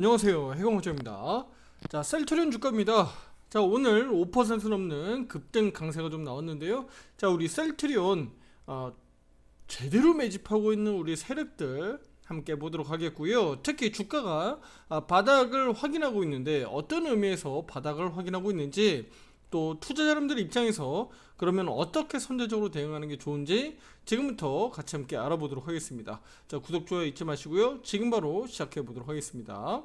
안녕하세요. 해공호조입니다. 자 셀트리온 주가입니다. 자 오늘 5% 넘는 급등 강세가 좀 나왔는데요. 자 우리 셀트리온 어, 제대로 매집하고 있는 우리 세력들 함께 보도록 하겠고요. 특히 주가가 아, 바닥을 확인하고 있는데 어떤 의미에서 바닥을 확인하고 있는지 또 투자자분들 입장에서 그러면 어떻게 선제적으로 대응하는 게 좋은지 지금부터 같이 함께 알아보도록 하겠습니다. 자, 구독, 좋아요 잊지 마시고요. 지금 바로 시작해 보도록 하겠습니다.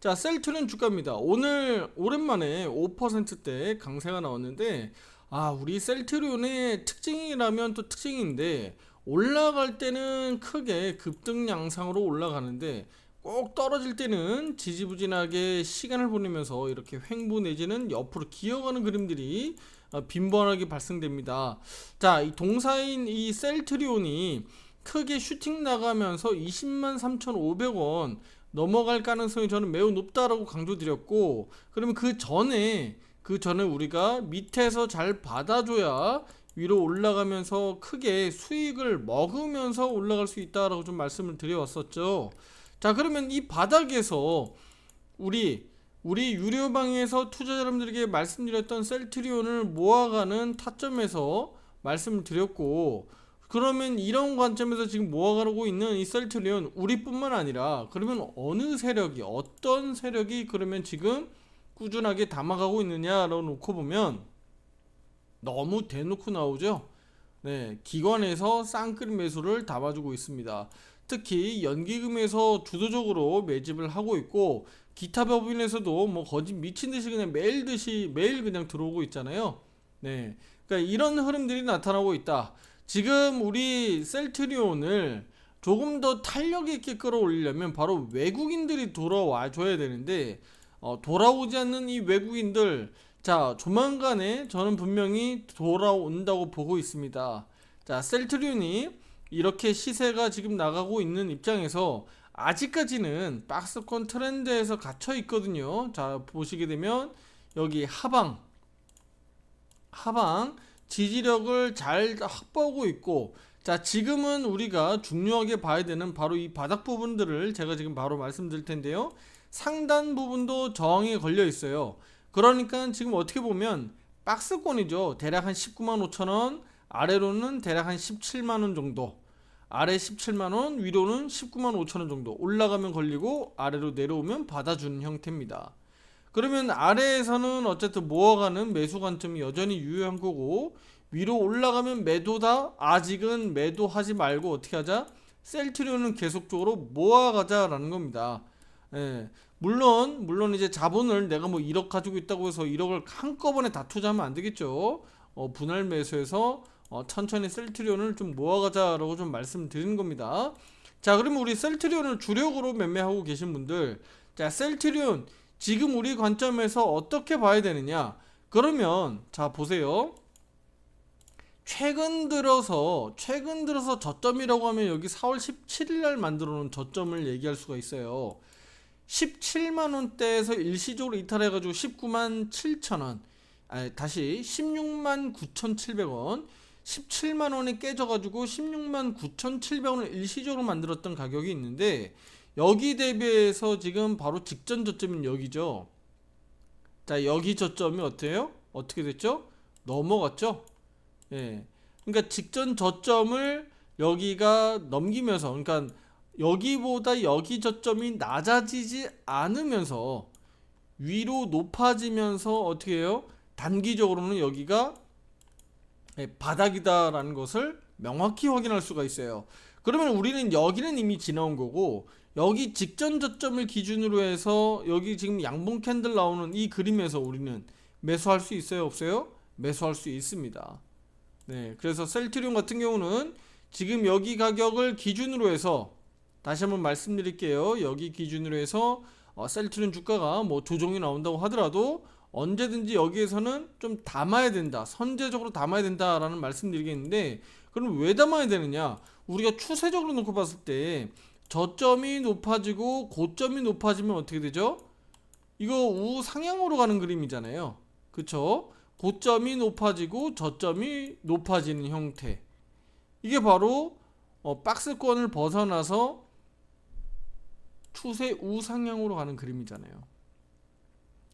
자, 셀트리온 주가입니다. 오늘 오랜만에 5%대 강세가 나왔는데 아, 우리 셀트리온의 특징이라면 또 특징인데 올라갈 때는 크게 급등 양상으로 올라가는데 꼭 떨어질 때는 지지부진하게 시간을 보내면서 이렇게 횡보 내지는 옆으로 기어가는 그림들이 어, 빈번하게 발생됩니다. 자, 이 동사인 이 셀트리온이 크게 슈팅 나가면서 20만 3,500원 넘어갈 가능성이 저는 매우 높다라고 강조드렸고, 그러면 그 전에 그 전에 우리가 밑에서 잘 받아줘야 위로 올라가면서 크게 수익을 먹으면서 올라갈 수 있다라고 좀 말씀을 드려왔었죠. 자, 그러면 이 바닥에서 우리 우리 유료방에서 투자자 여러분들에게 말씀드렸던 셀트리온을 모아가는 타점에서 말씀을 드렸고 그러면 이런 관점에서 지금 모아가고 있는 이 셀트리온 우리뿐만 아니라 그러면 어느 세력이 어떤 세력이 그러면 지금 꾸준하게 담아가고 있느냐라고 놓고 보면 너무 대놓고 나오죠. 네, 기관에서 쌍끌 매수를 담아주고 있습니다. 특히 연기금에서 주도적으로 매집을 하고 있고 기타 법인에서도 뭐 거짓 미친 듯이 그냥 매일 듯이 매일 그냥 들어오고 있잖아요. 네, 그러니까 이런 흐름들이 나타나고 있다. 지금 우리 셀트리온을 조금 더 탄력 있게 끌어올리려면 바로 외국인들이 돌아와 줘야 되는데 어, 돌아오지 않는 이 외국인들 자 조만간에 저는 분명히 돌아온다고 보고 있습니다. 자 셀트리온이 이렇게 시세가 지금 나가고 있는 입장에서 아직까지는 박스권 트렌드에서 갇혀 있거든요. 자 보시게 되면 여기 하방 하방 지지력을 잘 확보하고 있고 자 지금은 우리가 중요하게 봐야 되는 바로 이 바닥 부분들을 제가 지금 바로 말씀드릴 텐데요. 상단 부분도 저항에 걸려 있어요. 그러니까 지금 어떻게 보면 박스권이죠. 대략 한 19만 5천 원, 아래로는 대략 한 17만 원 정도. 아래 17만 원, 위로는 19만 5천 원 정도. 올라가면 걸리고 아래로 내려오면 받아주는 형태입니다. 그러면 아래에서는 어쨌든 모아가는 매수 관점이 여전히 유효한 거고 위로 올라가면 매도다. 아직은 매도하지 말고 어떻게 하자? 셀트리온은 계속적으로 모아가자라는 겁니다. 예. 물론 물론 이제 자본을 내가 뭐 1억 가지고 있다고 해서 1억을 한꺼번에 다 투자하면 안 되겠죠. 어, 분할 매수해서 어, 천천히 셀트리온을 좀 모아가자라고 좀 말씀드리는 겁니다. 자, 그러면 우리 셀트리온을 주력으로 매매하고 계신 분들, 자, 셀트리온 지금 우리 관점에서 어떻게 봐야 되느냐? 그러면 자 보세요. 최근 들어서 최근 들어서 저점이라고 하면 여기 4월 17일 날 만들어 놓은 저점을 얘기할 수가 있어요. 17만 원대에서 일시적으로 이탈해 가지고 19만 7천 원. 아니, 다시 16만 9,700원. 17만 원이 깨져 가지고 16만 9,700원을 일시적으로 만들었던 가격이 있는데 여기 대비해서 지금 바로 직전 저점인 여기죠. 자, 여기 저점이 어때요? 어떻게 됐죠? 넘어갔죠? 예. 그러니까 직전 저점을 여기가 넘기면서 그러니까 여기보다 여기 저점이 낮아지지 않으면서 위로 높아지면서 어떻게 해요? 단기적으로는 여기가 예, 바닥이다라는 것을 명확히 확인할 수가 있어요. 그러면 우리는 여기는 이미 지나온 거고 여기 직전 저점을 기준으로 해서 여기 지금 양봉 캔들 나오는 이 그림에서 우리는 매수할 수 있어요, 없어요? 매수할 수 있습니다. 네, 그래서 셀트리온 같은 경우는 지금 여기 가격을 기준으로 해서 다시 한번 말씀드릴게요. 여기 기준으로 해서 어, 셀트리온 주가가 뭐 조정이 나온다고 하더라도 언제든지 여기에서는 좀 담아야 된다. 선제적으로 담아야 된다라는 말씀드리겠는데 그럼 왜 담아야 되느냐? 우리가 추세적으로 놓고 봤을 때 저점이 높아지고 고점이 높아지면 어떻게 되죠? 이거 우상향으로 가는 그림이잖아요. 그쵸? 고점이 높아지고 저점이 높아지는 형태. 이게 바로 어, 박스권을 벗어나서 추세 우상향으로 가는 그림이잖아요.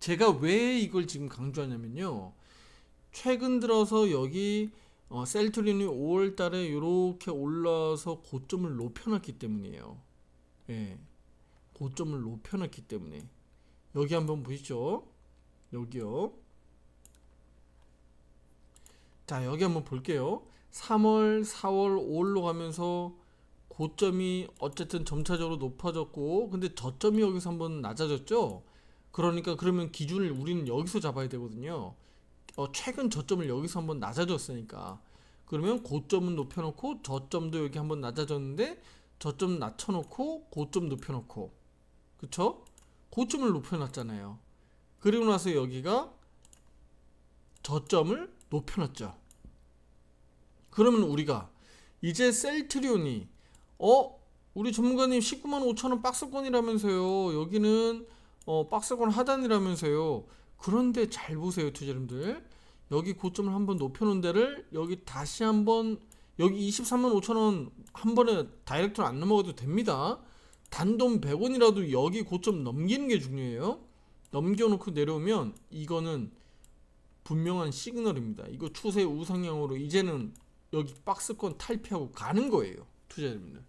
제가 왜 이걸 지금 강조하냐면요. 최근 들어서 여기 어, 셀트린이 5월 달에 이렇게 올라서 고점을 높여놨기 때문이에요. 예. 고점을 높여놨기 때문에. 여기 한번 보시죠. 여기요. 자, 여기 한번 볼게요. 3월, 4월, 5월로 가면서 고점이 어쨌든 점차적으로 높아졌고, 근데 저점이 여기서 한번 낮아졌죠? 그러니까 그러면 기준을 우리는 여기서 잡아야 되거든요. 어, 최근 저점을 여기서 한번 낮아졌으니까. 그러면 고점은 높여놓고 저점도 여기 한번 낮아졌는데 저점 낮춰놓고 고점 높여놓고 그쵸? 고점을 높여놨잖아요. 그리고 나서 여기가 저점을 높여놨죠. 그러면 우리가 이제 셀트리온이 어 우리 전문가님 19만 5천 원 박스권이라면서요. 여기는 어 박스권 하단이라면서요. 그런데 잘 보세요, 투자자님들. 여기 고점을 한번 높여놓은 데를 여기 다시 한번 여기 23만 5천 원 한 번에 다이렉트로 안 넘어가도 됩니다. 단돈 100원이라도 여기 고점 넘기는 게 중요해요. 넘겨놓고 내려오면 이거는 분명한 시그널입니다. 이거 추세 우상향으로 이제는 여기 박스권 탈피하고 가는 거예요. 투자자님들.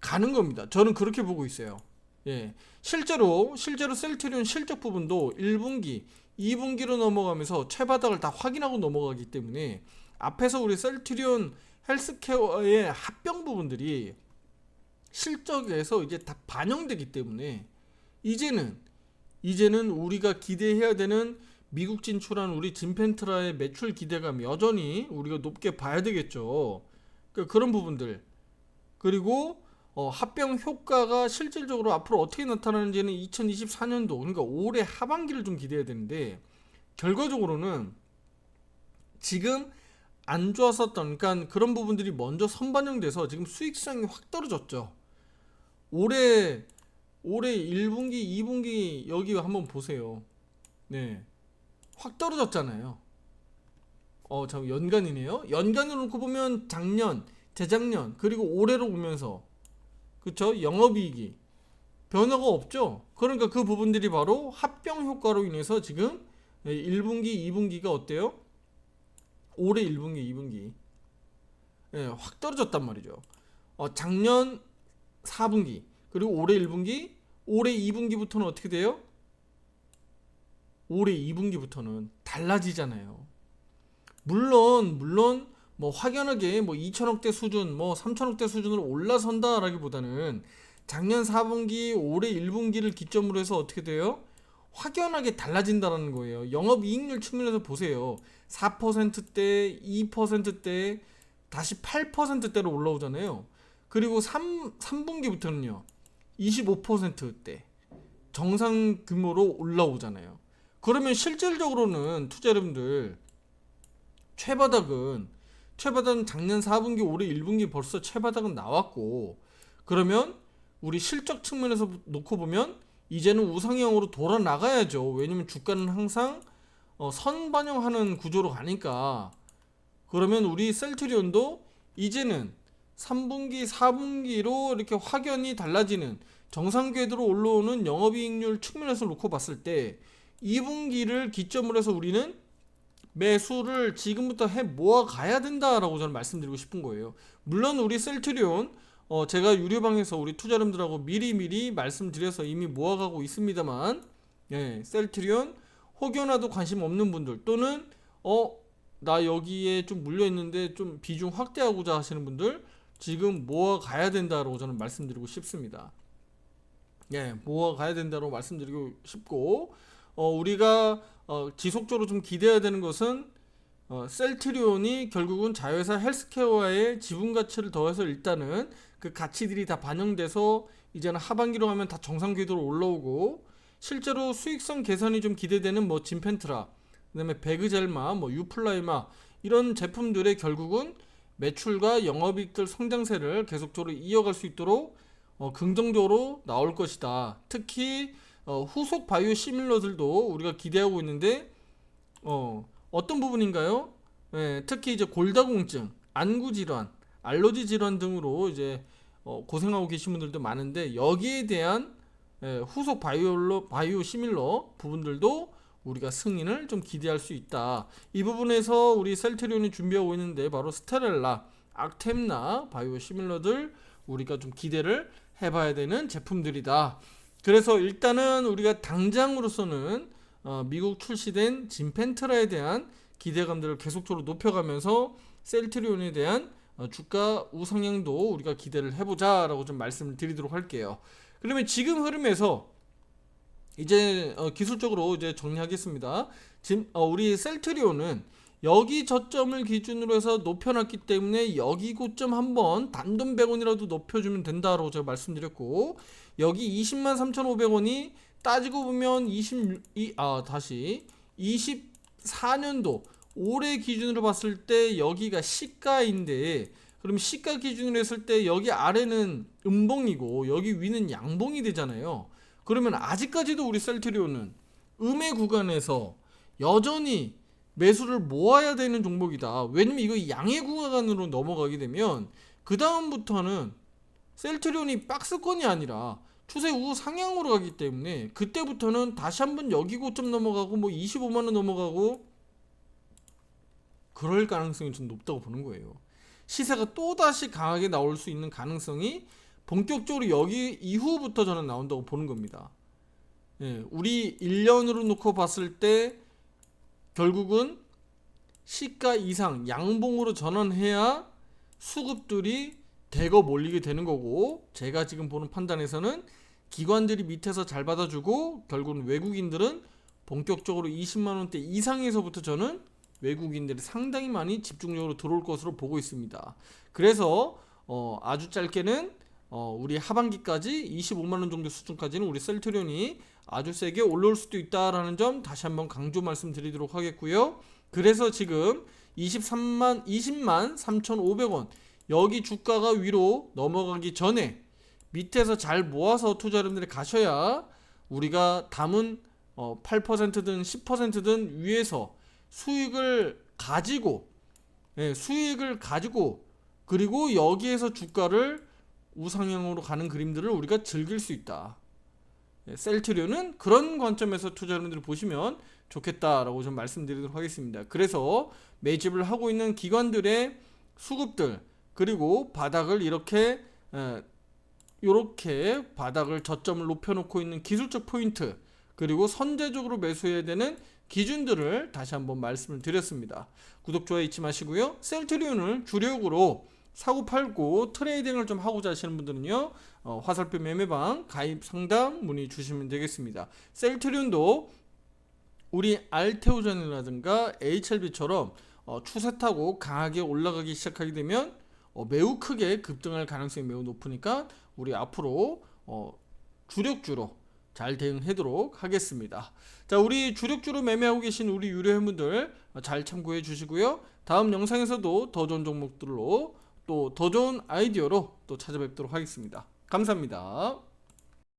가는 겁니다. 저는 그렇게 보고 있어요. 예. 실제로 실제로 셀트리온 실적 부분도 1분기, 2분기로 넘어가면서 최바닥을 다 확인하고 넘어가기 때문에 앞에서 우리 셀트리온 헬스케어의 합병 부분들이 실적에서 이제 다 반영되기 때문에 이제는 이제는 우리가 기대해야 되는 미국 진출한 우리 진펜트라의 매출 기대감 여전히 우리가 높게 봐야 되겠죠. 그러니까 그런 부분들 그리고 어, 합병 효과가 실질적으로 앞으로 어떻게 나타나는지는 2024년도 그러니까 올해 하반기를 좀 기대해야 되는데 결과적으로는 지금 안 좋았었던 그러니까 그런 부분들이 먼저 선반영돼서 지금 수익성이 확 떨어졌죠. 올해 올해 1분기, 2분기 여기 한번 보세요. 네. 확 떨어졌잖아요. 어, 참 연간이네요. 연간으로 놓고 보면 작년, 재작년, 그리고 올해로 보면서 그쵸? 영업이익이 변화가 없죠. 그러니까 그 부분들이 바로 합병 효과로 인해서 지금 1분기, 2분기가 어때요? 올해 1분기, 2분기 예, 확 떨어졌단 말이죠. 어, 작년 4분기 그리고 올해 1분기, 올해 2분기부터는 어떻게 돼요? 올해 2분기부터는 달라지잖아요. 물론 물론 뭐 확연하게 뭐 2천억대 수준, 뭐 3천억대 수준으로 올라선다라기보다는 작년 4분기, 올해 1분기를 기점으로 해서 어떻게 돼요? 확연하게 달라진다는 거예요. 영업 이익률 측면에서 보세요. 4%대, 2%대, 다시 8%대로 올라오잖아요. 그리고 3, 3분기부터는요. 25%대 정상 규모로 올라오잖아요. 그러면 실질적으로는 투자 여러분들 최바닥은 최바닥은 작년 4분기 올해 1분기 벌써 최바닥은 나왔고 그러면 우리 실적 측면에서 놓고 보면 이제는 우상향으로 돌아 나가야죠. 왜냐면 주가는 항상 어, 선 반영하는 구조로 가니까 그러면 우리 셀트리온도 이제는 3분기, 4분기로 이렇게 확연히 달라지는 정상 궤도로 올라오는 영업이익률 측면에서 놓고 봤을 때 2분기를 기점으로 해서 우리는 매수를 지금부터 해 모아 가야 된다라고 저는 말씀드리고 싶은 거예요. 물론 우리 셀트리온 어 제가 유료방에서 우리 투자자분들하고 미리미리 말씀드려서 이미 모아가고 있습니다만 예, 셀트리온 혹여나도 관심 없는 분들 또는 어 나 여기에 좀 물려 있는데 좀 비중 확대하고자 하시는 분들 지금 모아 가야 된다라고 저는 말씀드리고 싶습니다. 예, 모아 가야 된다고 말씀드리고 싶고 어, 우리가 어, 지속적으로 좀 기대해야 되는 것은 어, 셀트리온이 결국은 자회사 헬스케어와의 지분 가치를 더해서 일단은 그 가치들이 다 반영돼서 이제는 하반기로 가면 다 정상 궤도로 올라오고 실제로 수익성 개선이 좀 기대되는 뭐 진펜트라 그다음에 베그젤마 뭐 유플라이마 이런 제품들의 결국은 매출과 영업이익들 성장세를 계속적으로 이어갈 수 있도록 어, 긍정적으로 나올 것이다. 특히 어, 후속 바이오 시밀러들도 우리가 기대하고 있는데 어, 어떤 부분인가요? 예, 특히 이제 골다공증, 안구 질환, 알러지 질환 등으로 이제 어, 고생하고 계신 분들도 많은데 여기에 대한 예, 후속 바이올로 바이오 시밀러 부분들도 우리가 승인을 좀 기대할 수 있다. 이 부분에서 우리 셀트리온이 준비하고 있는데 바로 스테렐라, 악템나 바이오 시밀러들 우리가 좀 기대를 해봐야 되는 제품들이다. 그래서 일단은 우리가 당장으로서는 어, 미국 출시된 진펜트라에 대한 기대감들을 계속적으로 높여가면서 셀트리온에 대한 어, 주가 우상향도 우리가 기대를 해보자라고 좀 말씀을 드리도록 할게요. 그러면 지금 흐름에서 이제 어, 기술적으로 이제 정리하겠습니다. 지금 어, 우리 셀트리온은 여기 저점을 기준으로 해서 높여놨기 때문에 여기 고점 한번 단돈 100원이라도 높여주면 된다라고 제가 말씀드렸고 여기 20만 3,500원이 따지고 보면 26, 아 다시 24년도 올해 기준으로 봤을 때 여기가 시가인데 그럼 시가 기준으로 했을 때 여기 아래는 음봉이고 여기 위는 양봉이 되잖아요. 그러면 아직까지도 우리 셀트리온은 음의 구간에서 여전히 매수를 모아야 되는 종목이다. 왜냐면 이거 양의 구간으로 넘어가게 되면 그 다음부터는 셀트리온이 박스권이 아니라 추세 우 상향으로 가기 때문에 그때부터는 다시 한번 여기 고점 넘어가고 뭐 25만 원 넘어가고 그럴 가능성이 좀 높다고 보는 거예요. 시세가 또 다시 강하게 나올 수 있는 가능성이 본격적으로 여기 이후부터 저는 나온다고 보는 겁니다. 예, 우리 1년으로 놓고 봤을 때 결국은 시가 이상 양봉으로 전환해야 수급들이 대거 몰리게 되는 거고 제가 지금 보는 판단에서는 기관들이 밑에서 잘 받아주고 결국은 외국인들은 본격적으로 20만 원대 이상에서부터 저는 외국인들이 상당히 많이 집중적으로 들어올 것으로 보고 있습니다. 그래서 어, 아주 짧게는 어, 우리 하반기까지 25만 원 정도 수준까지는 우리 셀트리온이 아주 세게 올라올 수도 있다라는 점 다시 한번 강조 말씀드리도록 하겠고요. 그래서 지금 23만 20만 3,500원 여기 주가가 위로 넘어가기 전에 밑에서 잘 모아서 투자자분들이 가셔야 우리가 담은 어, 8%든 10%든 위에서 수익을 가지고 예, 수익을 가지고 그리고 여기에서 주가를 우상향으로 가는 그림들을 우리가 즐길 수 있다. 예, 셀트리온은 그런 관점에서 투자자분들이 보시면 좋겠다라고 좀 말씀드리도록 하겠습니다. 그래서 매집을 하고 있는 기관들의 수급들 그리고 바닥을 이렇게 에, 이렇게 바닥을 저점을 높여놓고 있는 기술적 포인트 그리고 선제적으로 매수해야 되는 기준들을 다시 한번 말씀을 드렸습니다. 구독 좋아요 잊지 마시고요. 셀트리온을 주력으로 사고 팔고 트레이딩을 좀 하고자 하시는 분들은요 어, 화살표 매매방 가입 상담 문의 주시면 되겠습니다. 셀트리온도 우리 알테오전이라든가 HLB처럼 어, 추세 타고 강하게 올라가기 시작하게 되면 어, 매우 크게 급등할 가능성이 매우 높으니까 우리 앞으로 어, 주력주로 잘 대응하도록 하겠습니다. 자, 우리 주력주로 매매하고 계신 우리 유료 회원분들 잘 참고해 주시고요. 다음 영상에서도 더 좋은 종목들로 또 더 좋은 아이디어로 또 찾아뵙도록 하겠습니다. 감사합니다.